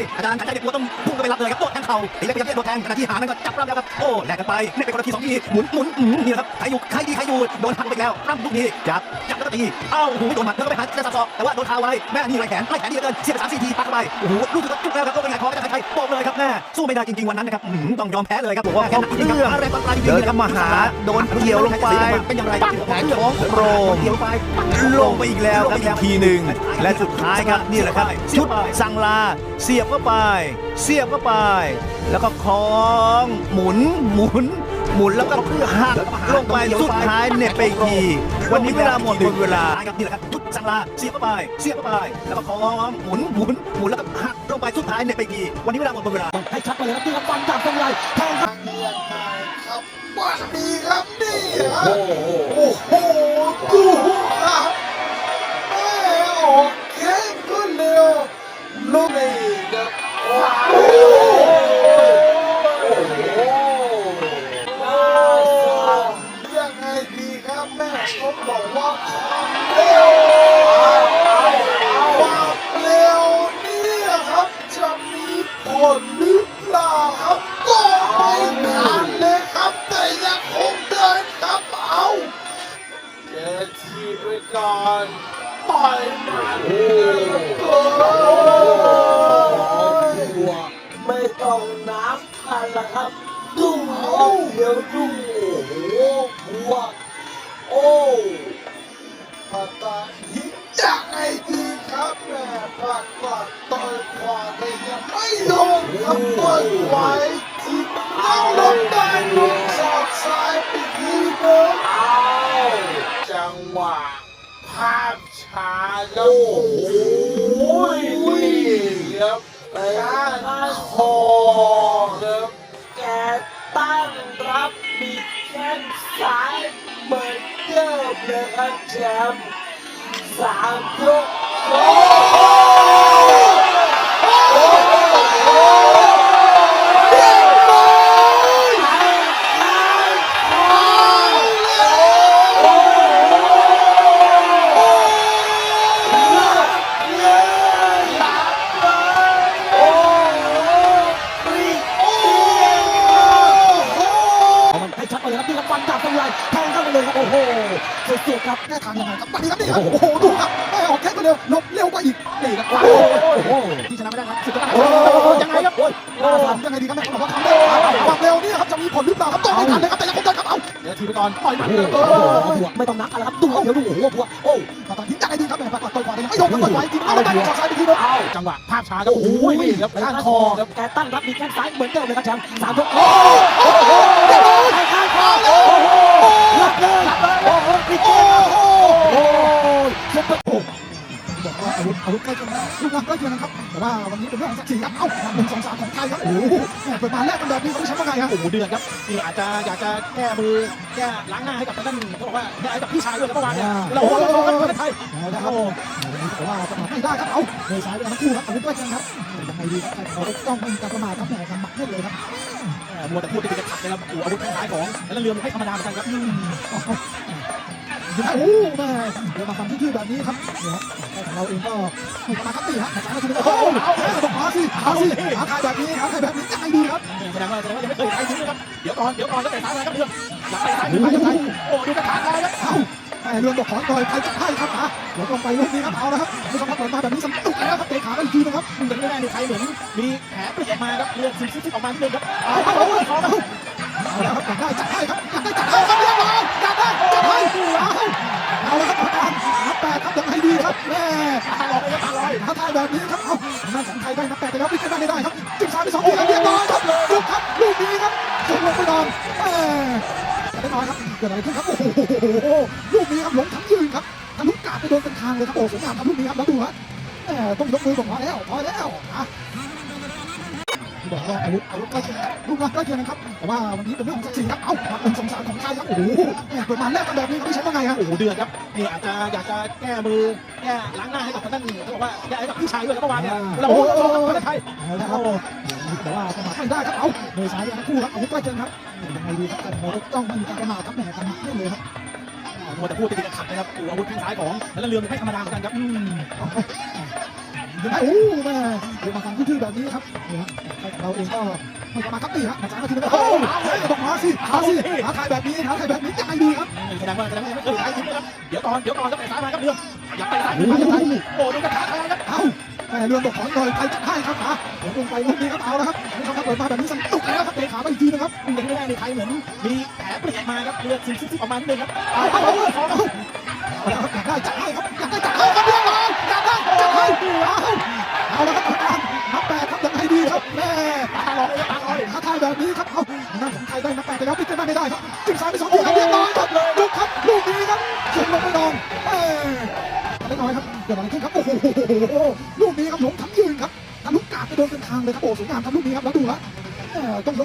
ยอาจารย์ขันใจเด็กหัวต้องพุ่งเข้าไปรับเลยครับโดดแทงเข่าตีเล็กพยายามจะโดดแทงขณะที่หานั้นก็จับปล้ำแล้วครับโอ้แลกกันไปนี่เป็นคนละทีสองทีหมุนหมุนอืมนี่แหละครับใครอยู่ใครดีใครอยู่โดนหักไปแล้วปล้ำลูกนี้จับจับแล้วก็ตีเอ้าโอ้โดนหมัดแล้วก็ไปหาจะสับศอกแต่ว่าโดนเท้าไว้แม่นี่ไรแขนไรแขนดีเหลือเกินเสียบไปสามสี่ทีปักเข้าไปโอ้โหลูกก็จุกแล้วครับก็เป็นไงคออาจารย์ขันใจโป๊กเลยครับแม่สู้ไม่ได้จริงๆวันนั้นนะครับต้องยอมแพ้เลยครับบอกว่าแค่นั้นจริงๆครับอะไรปลายๆจริงๆเดินเข้ามาหาโดนเกี่ยวลงไปเป็นอย่างไรครับแขนท้องโปร่งเกี่ยวไปลงไปอีกแล้วครับอีกทีหนึ่งและสุดท้ายครับนี่แหละครับชุดสังลาเสียบเข้าไป เสียบเข้าไป แล้วก็คล้องหมุนหมุน หมุนแล้วก็หักลงไปสุดท้ายเหน็บไปอีกทีวันนี้เวลาหมดหมดเวลาครับนี่แหละครับชุดสังลาเสียบเข้าไป เสียบเข้าไป แล้วก็คล้องหมุนหมุนหมุนแล้วก็หักลงไปสุดท้ายเหน็บไปอีกทีวันนี้เวลาหมดหมดเวลาให้ชัดไปเลยครับนี่ครับฟันจากตรงไหลแทงครับครับวันนี้ครับนี่ครับโอ้โหดูครับ ผลหรือเปล่าครับก็ไม่ทันเลยครับแต่ยังคงเดินครับเอาเจอทีไปก่อนปล่อยมันโอ้ยไม่ต้องน้ำพันละครับดุ้งเอาเดี๋ยวดุ้งโอ้โหาพช้าแล้วโอ้โหครับไปก้านคอครับแกตั้งรับมีแข้งซ้ายเหมือนเดิมเลยครับแชมป์สามยกโอ้ เข้าไปเลยครับโอ้โหสุดๆครับแม่ทางยังไงครับวันนี้ครับนี่ครับโอ้โหดูครับแม่ออกแข้งก็เร็วลบเร็วกว่าอีกนี่ครับโอ้โหที่ชนะไม่ได้ครับสุดยอดยังไงครับโอ้ยยังไงดีครับแม่บอกว่าทำได้ความเร็วนี่ครับจะมีผลหรือเปล่าครับต้องไม่ทันเลยครับแต่ยังคงเดินครับเอาเดี๋ยวทีไปก่อนปล่อยมันโอ้เอโหอบวกไม่ต้องนับอะไรครับดูเอาเดี๋ยวดูโอ้โหบวกโอ้ปาตาหินยังไงดีครับแม่ปัดต่อยขวาแต่ยังไม่โดนครับต่อยไหวจริงเอาได้ลูกศอกซ้ายไปทีเดิมเอาจังหวะภาพช้าครับโอ้โหนี่ครับข้างคอครับแกตั้งรับมีแข้งซ้ายเหมือนเดิมเลยครับแชมป์สามยกโอ้โหแทงข้างคอโอ้โหหลับ เลยโอ้โหปิดเกมโอ้โหซุปเปอร์บอกว่าอาวุธอาวุธใกล้เคียงนะลูกน้ำใกล้เคียงนะครับ แต่ว่าวันนี้เป็นเรื่องของศักดิ์ศรีครับ เอ้าหนึ่งสองสามของไทยครับโอ้โหแม่เปิดมาแรกกันแบบนี้เขาไม่ใช่ว่าไงครับโอ้โหเดือดครับนี่อาจจะอยากจะแก้มือแก้ล้างหน้าให้กับทางด้านเขาบอกว่าแก้ให้กับพี่ชายด้วยนะเมื่อวานเนี่ยแล้วโอ้โหประเทศไทยนะครับแต่ว่าประมาทไม่ได้ครับเอาเลยซ้ายไปทั้งคู่ครับอาวุธใกล้เคียงครับยังไงดีครับเราต้องไม่มีการประมาทครับแหมทำหมัดเล่นเลยครับ มัวแต่พูดที่จะขัดนะครับอาวุธทางซ้ายของแล้วเรือมไม่ธรรมดาเหมือนกันครับโอ้แม่เดี๋ยวมาฟังที่แบบนี้ครับเนี่ยของเราเองก็ถูกมาครับตีฮะแต่การทีโอ้โหเอาเอาสิเอาสิหาใครแบบนี้หาใครแบบนี้ยังไงดีครับแสดงว่าแสดงว่ายังไม่เคยใครถึงเลยครับเดี๋ยวก่อนเดี๋ยวก่อนแล้วแต่ซ้ายมาครับเรืออยากไปซ้ายไปซ้ายโอ้ดูกระถางอะไรครับเอ้า ม่เรื่องบอกขอต่อยใครจะให้ครับอะเดี๋ยวลงไปลูกนี้ครับเอาละครับไม่ต้องมาเปิดมาแบบนี้สนุกแล้วครับเตะขาไปอีกทีนะครับมันไม่ได้ในไทยเหมือนมีแผลปลิดออกมาครับเรือซิซิออกมาที่เดิมครับเอาเอาเอาเอาเอาละครับอยากได้จัดให้ครับอยากได้จัดให้ครับเรียบร้อยอยากได้จัดให้เอาเอาละครับอาการนับแปดครับยังไงดีครับแม่ตาลอยครับตาลอยท้าทายแบบนี้ครับเอาหน้าของไทยได้นับแปดไปแล้วพลิกได้ไม่ได้ครับจิ้มซ้ายไปสองที เกิดอะไรขึ้นครับโอ้โหลูกนี้ครับหลงทั้งยืนครับทะลุกาดไปโดนเป็นทางเลยครับโอ้สวยงามครับลูกนี้ครับแล้วดูฮะแม่ต้องยกมือบอกพอแล้วพอแล้วอะบอกว่าอาวุธอาวุธใกล้เคียงกันลูกน้องใกล้เคียงกันครับแต่ว่าวันนี้เป็นเรื่องของศักดิ์ศรีครับเอ้าหนึ่งสองสามของไทยครับโอ้โหแม่เปิดมาแรกกันแบบนี้เขาไม่ใช่ว่าไงครับโอ้โหเดือดครับนี่อาจจะอยากจะแก้มือแก้ล้างหน้าให้กับทางด้านเขาบอกว่าแก้ให้กับพี่ชายด้วยนะเมื่อวานเนี่ยแล้วโอ้โหประเทศไทยเอาละครับ แต่ว่าประมาทไม่ได้ครับเอาเลยซ้ายไปทั้งคู่ครับอาวุธใกล้เคียงครับยังไงดีครับแต่เราต้องไม่มีการประมาทครับแหมทำหมัดเล่นเลยครับมัวแต่พูดที่จะขัดนะครับโอ้อาวุธทางซ้ายของแล้วเรือมันไม่ธรรมดาเหมือนกันครับอืมยังไงโอ้แม่เรื่องมาฟังชื่อแบบนี้ครับเนี่ยเราเองก็ไม่ประมาทครับนี่ฮะสามนาทีแล้วโอ้บอกมาสิมาสิหาทายแบบนี้หาทายแบบนี้ยังไงดีครับแสดงว่าแสดงว่าไม่เคยใช้ทีมนะครับเดี๋ยวก่อนเดี๋ยวก่อนต้องไปซ้ายมาครับเรื่องอยากไปซ้ายมาจะไปโอ้ดูกระถางอะไรครับเอ้า แม่เรื่องบอกถอนเลยใครจะให้ครับหาผมลงไปลูกนี้ครับเอาแล้วครับนี่ครับเปิดมาแบบนี้สนุกแล้วครับเตะขาไปอีกทีนะครับอย่างที่แรกในไทยเหมือนมีแผลเปลี่ยนมาครับเลือดซิบๆออกมานิดนึงครับเอาเอาเอาเอาเอาอยากได้จัดให้ครับอยากได้จัดให้ครับเรื่องเลยอยากได้จัดให้เอาเอาแล้วครับกรรมการนับแปดครับยังไงดีครับแม่ตาลอยตาลอยท้าทายแบบนี้ครับเอาหน้าของไทยได้นับแปดไปแล้วปิดกันบ้านไม่ได้ครับจิ้มซ้ายไปสองทีครับเรียบร้อยครับลูกครับลูกนี้ครับยิงลงไปนอนเอ้เล็ก ดี๋ยครับเกิดอะไรขึ้นครับโอ้โหลูกนี้ครับหลงทั้งยืนครับทะลุกาดไปโดนเป็นทางเลยครับโอ้สวยงามครับลูกนี้ครับแล้วดูละต้องยก